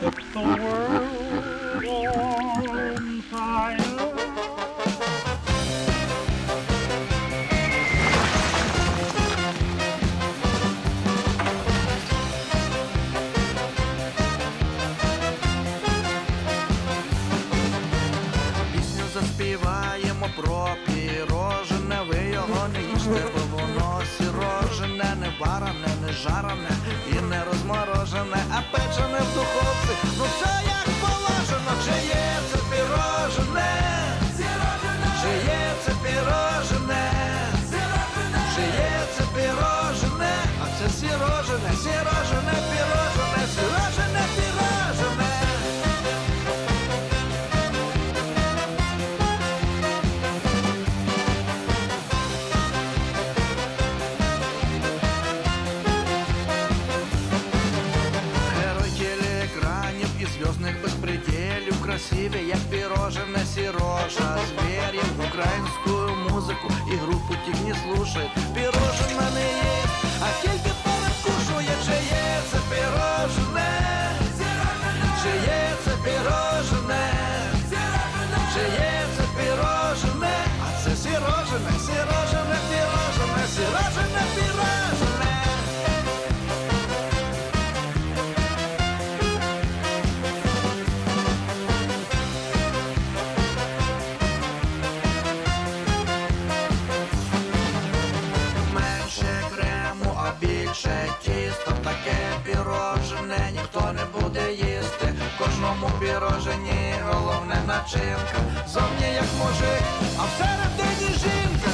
set the world on fire. Пісню заспіваємо про пірожене, ви його не їжте, бо воно сірожене, не варене, не жарене Красиві, як пірожене сірожа. В українську музику і групу тих не слушает більше тісто Таке пірожене ніхто не буде їсти. Кожному пірожені головне начинка. Зовні як мужик, а всередині жінка